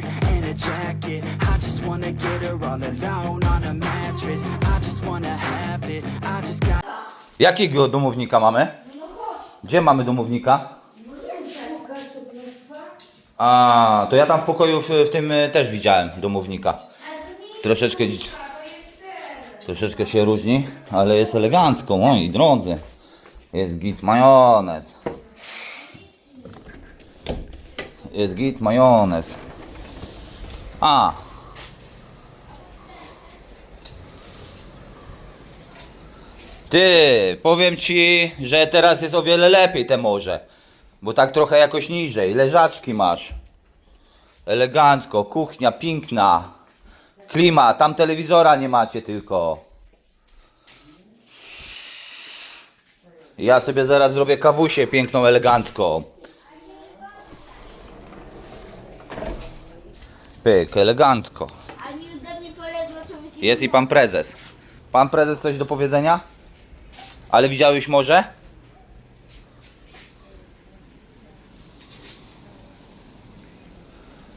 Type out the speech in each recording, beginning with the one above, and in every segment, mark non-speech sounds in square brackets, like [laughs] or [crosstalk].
shirt and a jacket. I just wanna get her all alone on a mattress. I just wanna have it. I just got. Jakiego domownika mamy? Gdzie mamy domownika? A, to ja tam w pokoju w, w tym y, też widziałem domownika. Troszeczkę, troszeczkę się różni, ale jest elegancko, moi drodzy. Jest git majonez. Jest git majonez. A. Ty, powiem ci, że teraz jest o wiele lepiej te morze. Bo tak trochę jakoś niżej. Leżaczki masz. Elegancko, kuchnia piękna. Klima, tam telewizora nie macie tylko. Ja sobie zaraz zrobię kawusię piękną, elegancką. Pyk, elegancko. A ode mnie. Jest i pan prezes. Pan prezes coś do powiedzenia? Ale widziałeś morze?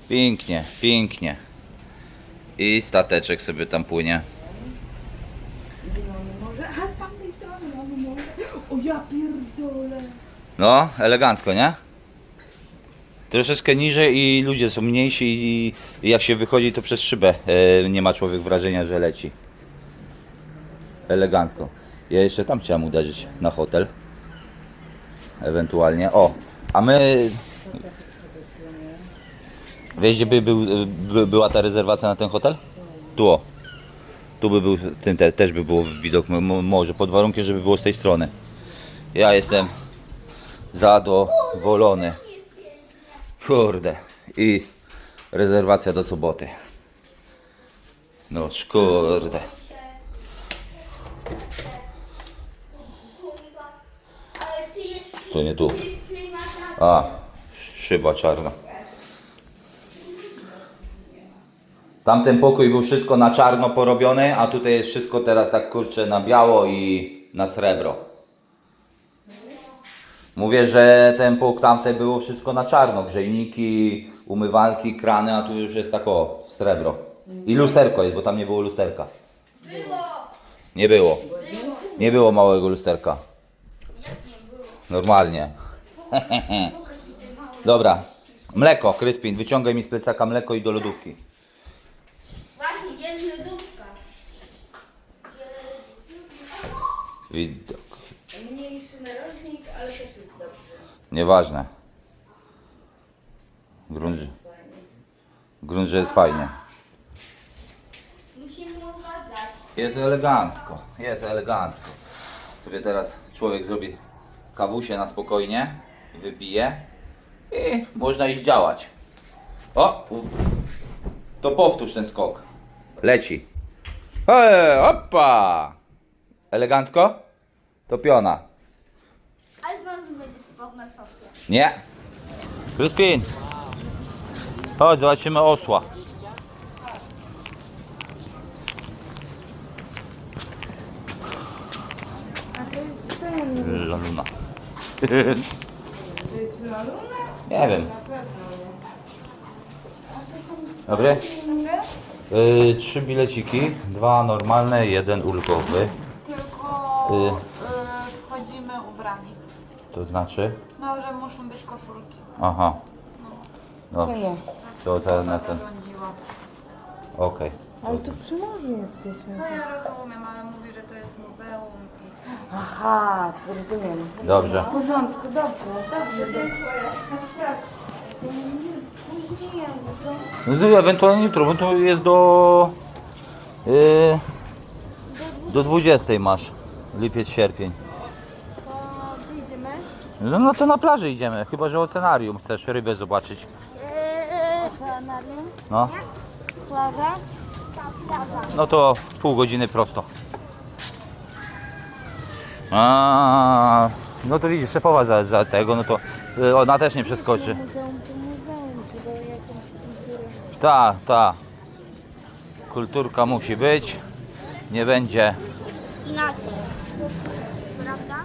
Pięknie, pięknie. I stateczek sobie tam płynie. Może, a z tamtej strony mamy morze. O ja pierdolę. No, elegancko, nie? Troszeczkę niżej i ludzie są mniejsi i, jak się wychodzi to przez szybę e, nie ma człowiek wrażenia, że leci. Elegancko. Ja jeszcze tam chciałem uderzyć na hotel. Ewentualnie. O, a my... Wiesz gdzie by, był, by, była ta rezerwacja na ten hotel? Tu o. Tu by był, tym te, też by było widok m- m- morze, pod warunkiem, żeby było z tej strony. Ja jestem zadowolony. Kurde. I rezerwacja do soboty. No kurde. To nie tu. A, szyba czarna. Tamten pokój był wszystko na czarno porobiony, a tutaj jest wszystko teraz tak kurczę na biało i na srebro. Mówię, że ten pokój tamte było wszystko na czarno. Grzejniki, umywalki, krany, a tu już jest tak o, w srebro. I lusterko jest, bo tam nie było lusterka. Było. Nie było. Nie było małego lusterka. Normalnie. [laughs] Dobra. Mleko, Kryspin, wyciągaj mi z plecaka mleko i do lodówki. Właśnie, gdzie jest lodówka? Widok. Mniejszy narożnik, ale też jest dobrze. Nieważne. Grunt, że- grunt, że jest fajnie. Musimy uważać. Jest elegancko, jest elegancko. Sobie teraz człowiek zrobi kawusie na spokojnie, wypije i można iść działać. O! To powtórz ten skok. Leci. Hej, opa! Elegancko? To piona. Ale znowu będzie spał na Nie. Kryspin. Chodź, zobaczymy osła. A to jest ten. Laluna. To jest laluna? Nie wiem. Na pewno Dobry? Yy, trzy bileciki, dwa normalne, jeden ulgowy. Tylko Y. y, wchodzimy ubrani. To znaczy? No, że muszą być koszulki. Aha. To Dobrze. nie. To teraz następny. Zarządziła. Okej. Ale to przy morzu jesteśmy. No ja rozumiem, ale mówi, że to jest muzeum. i- Aha, rozumiem. Dobrze. W porządku, dobrze, dobrze. Dziękuję. Później, co? No to ewentualnie jutro, bo to jest do... Yy, do 20 masz. Lipiec, sierpień. No, no to na plaży idziemy, chyba że ocenarium chcesz rybę zobaczyć. Oceanarium? No, Plaża? Plaża. no to pół godziny prosto. A, no to widzisz, szefowa za, za tego, no to y, ona też nie przeskoczy. Ta, ta. Kulturka musi być. Nie będzie. Inaczej. Prawda?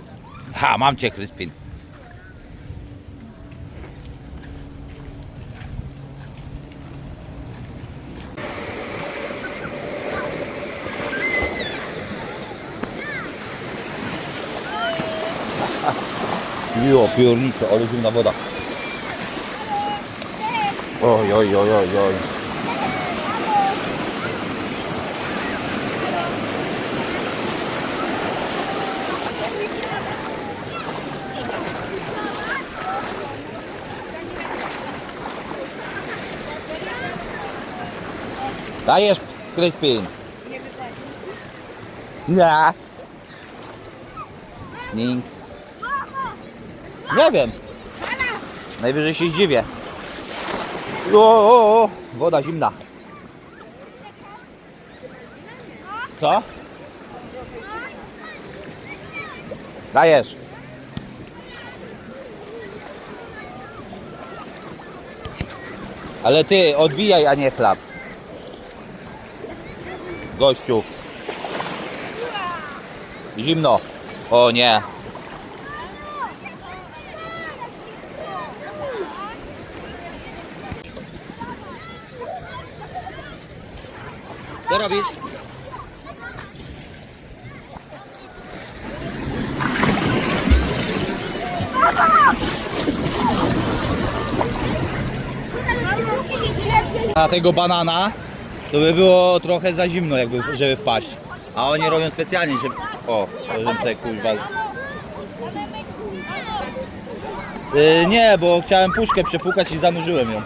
Ha, mam cię, Kryspin. Jo, piórniczo, ale zimna woda. Oj, oj, oj, oj, oj. Dajesz, Crispin. Nie. Ning. Nie wiem. Najwyżej się zdziwię. O, o, o, woda zimna. Co? Dajesz. Ale ty odbijaj, a nie chlap. Gościu. Zimno. O nie. Co robisz? Na tego banana to by było trochę za zimno, jakby, żeby wpaść. A oni robią specjalnie, żeby... O, żebym sobie kuźwa... Yy, nie, bo chciałem puszkę przepukać i zanurzyłem ją.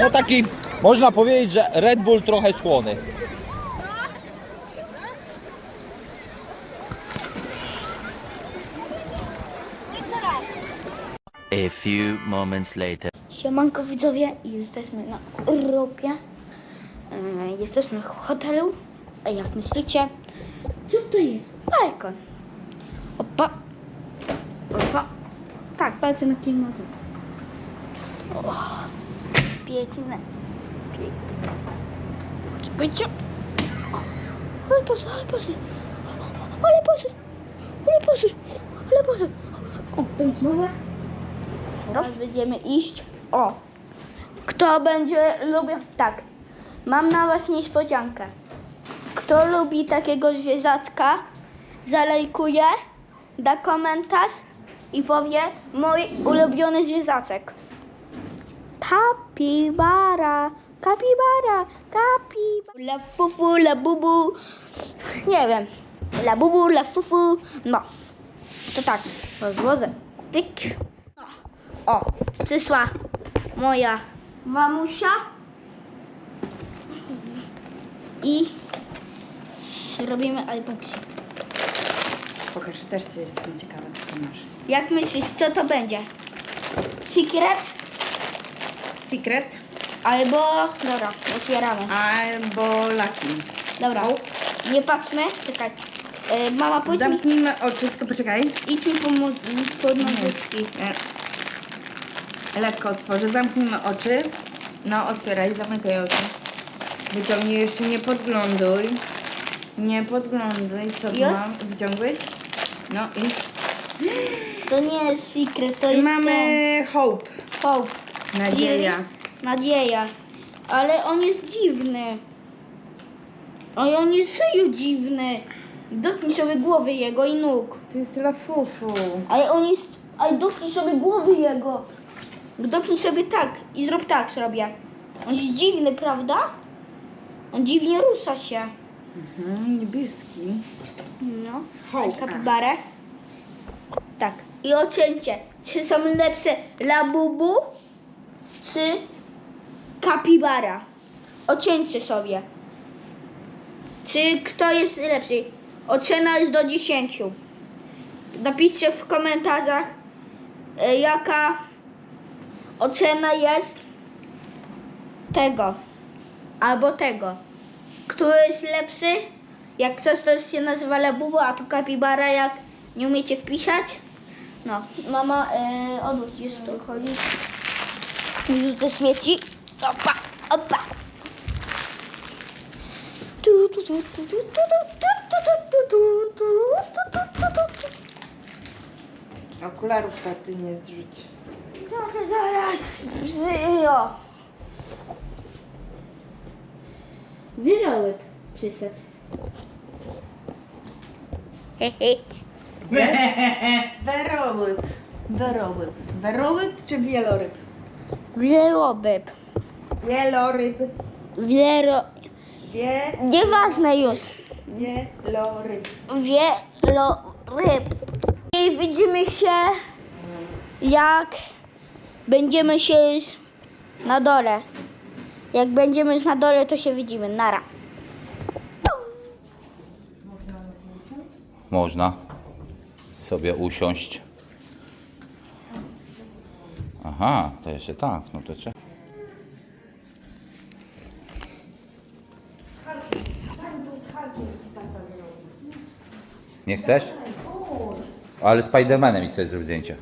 No taki, można powiedzieć, że Red Bull trochę skłony. A few moments later. Siemanko widzowie, jesteśmy na Europie. E, Jesteśmy w hotelu. A jak myślicie? Co to jest? Balkon. Opa. Opa. Tak, patrzę na klimatyzację. O, Piękne. Czekajcie. Ale posy, ale posy. Ale posy. Ale posy. Ale posy. O, to jest morze. Teraz będziemy iść. O! Kto będzie lubił. Tak. Mam na was niespodziankę. Kto lubi takiego zwierzaczka, zalajkuje, da komentarz i powie mój ulubiony zwierzaczek. Kapibara, kapibara, kapibara. La fufu, la bubu. Nie wiem. La bubu, la fufu. No. To tak. Rozłożę. Pyk. O, przyszła moja mamusia i robimy unboxing. Pokaż, też co jestem ciekawa, co ty masz. Jak myślisz, co to będzie? Secret Secret albo... Dobra, otwieramy. albo Lucky. Dobra, nie patrzmy, czekaj. E, mama, pójdź Zamknijmy oczy, tylko poczekaj. idź mi pomóc pod nożyczki. E, Lekko otworzę, zamknijmy oczy. No, otwieraj, zamykaj oczy. Wyciągnij jeszcze, nie podgląduj. Nie podgląduj, co Już? mam? Wyciągłeś? No i To nie jest secret, to jest mamy ten Hope, hope. Nadzieja. Nadzieja. Ale on jest dziwny. Oj, on jest serio dziwny. Dotknij sobie głowy jego i nóg. To jest Lafufu. Ale on jest... Ale dotknij sobie głowy jego. Dotknij sobie tak i zrób tak zrobię. On jest dziwny, prawda? On dziwnie rusza się. Mhm, niebieski. No. Hołka. Kapibarę. Tak. I ocencie. Czy są lepsze Labubu czy Kapibara? Ocencie sobie. Czy kto jest lepszy? Ocena jest do 10. Napiszcie w komentarzach e, jaka ocena jest tego albo tego. Który jest lepszy? Jak coś to się nazywa Labubu, a tu Kapibara jak nie umiecie wpisać? No, mama, e, odłóż, gdzieś to Wyrzucę śmieci. Opa, opa. Tu, tu, tu, tu, tu, tu, tu, tu, tu, tu, tu, tu, tu, tu, tu. Okularów taty nie zrzuć. Trochę zaraz żyją. Wirołek. przyszedł. Hehe. Werołyb. Werołyb. Werołyb czy wieloryb? Wieloryb. Wieloryb. Wielo... Wie, Nieważne już. wieloryb. Wieloryb. I widzimy się, jak będziemy się już na dole. Jak będziemy już na dole, to się widzimy. Nara. Można sobie usiąść. Aha, to jeszcze tak, no to trzeba. Nie chcesz? Ale Spidermanem i chcesz zrobić zdjęcie.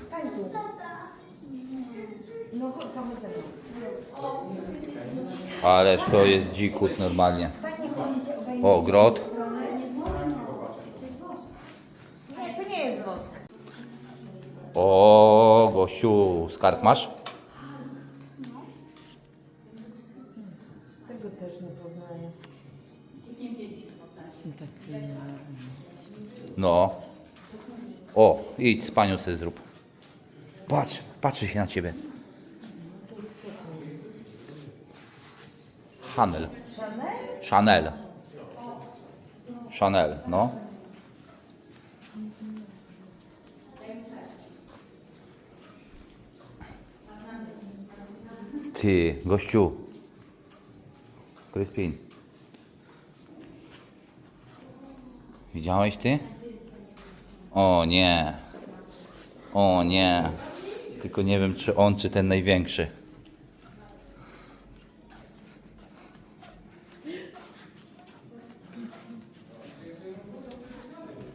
Ależ to jest dzikus normalnie. O, grot. Skarb masz? Tego też nie poznaję. No. O, idź z panią sobie zrób. Patrz, patrzy się na ciebie. Chanel. Chanel? Chanel, no. Ty, gościu. Kryspin. Widziałeś ty? O nie. O nie. Tylko nie wiem, czy on, czy ten największy.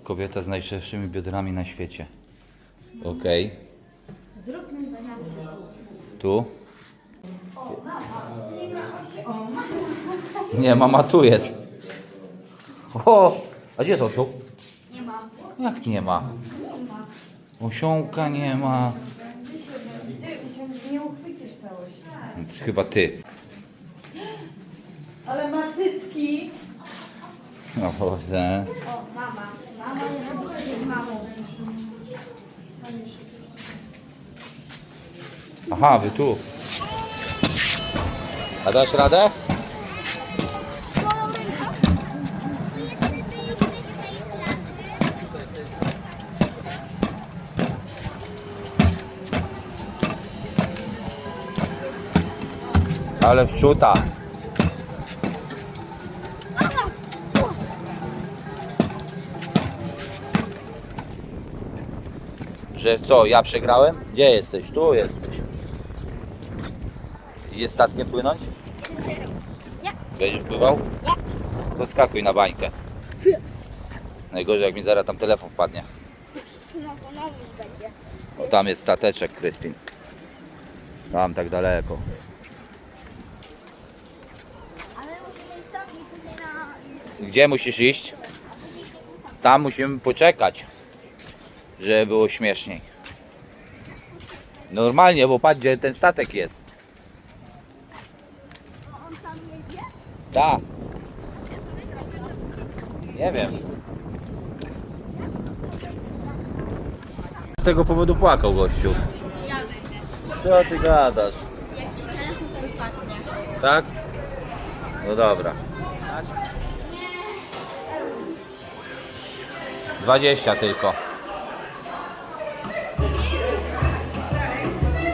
Kobieta z najszerszymi biodrami na świecie. Okej. Tu? Nie, mama tu jest. O! A gdzie to osioł? Nie ma. Jak nie ma? Osiołka nie ma. Nie uchwycisz całości. Chyba ty. Ale ma cycki. No Boże. O, mama. Mama nie z mamą. Aha, wy tu. A dasz radę? Ale wczuta. Że co, ja przegrałem? Gdzie jesteś? Tu jesteś. Idzie statkiem płynąć? Nie. Będziesz pływał? To skakuj na bańkę. Najgorzej jak mi zaraz tam telefon wpadnie. No, będzie. O tam jest stateczek Kryspin. Tam tak daleko. Ale musimy iść tam i później na... Gdzie musisz iść? Tam musimy poczekać, żeby było śmieszniej. Normalnie, bo patrz gdzie ten statek jest. On tam jedzie? Tak. Nie wiem. Z tego powodu płakał gościu. Ja będę. Co ty gadasz? Jak ci telefon wypadnie. Tak? No dobra. 20 tylko.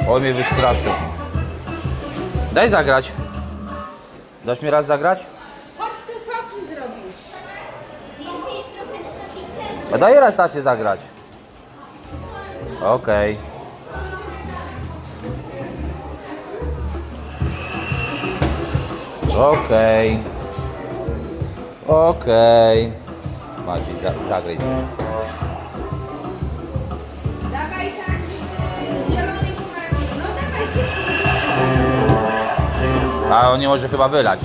Oj mnie wystraszył. Daj zagrać. Dasz mi raz zagrać? Chodź te soki zrobisz. A daj raz tacie zagrać. Okej. Okej. Okej. Maciej, za. Dawaj tak. Zielony. No dawaj szybko. A on nie może chyba wylać.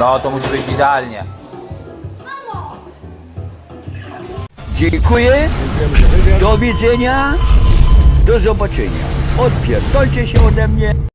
No, to musi być idealnie. Dziękuję. Do widzenia. Do zobaczenia. Odpierdolcie się ode mnie.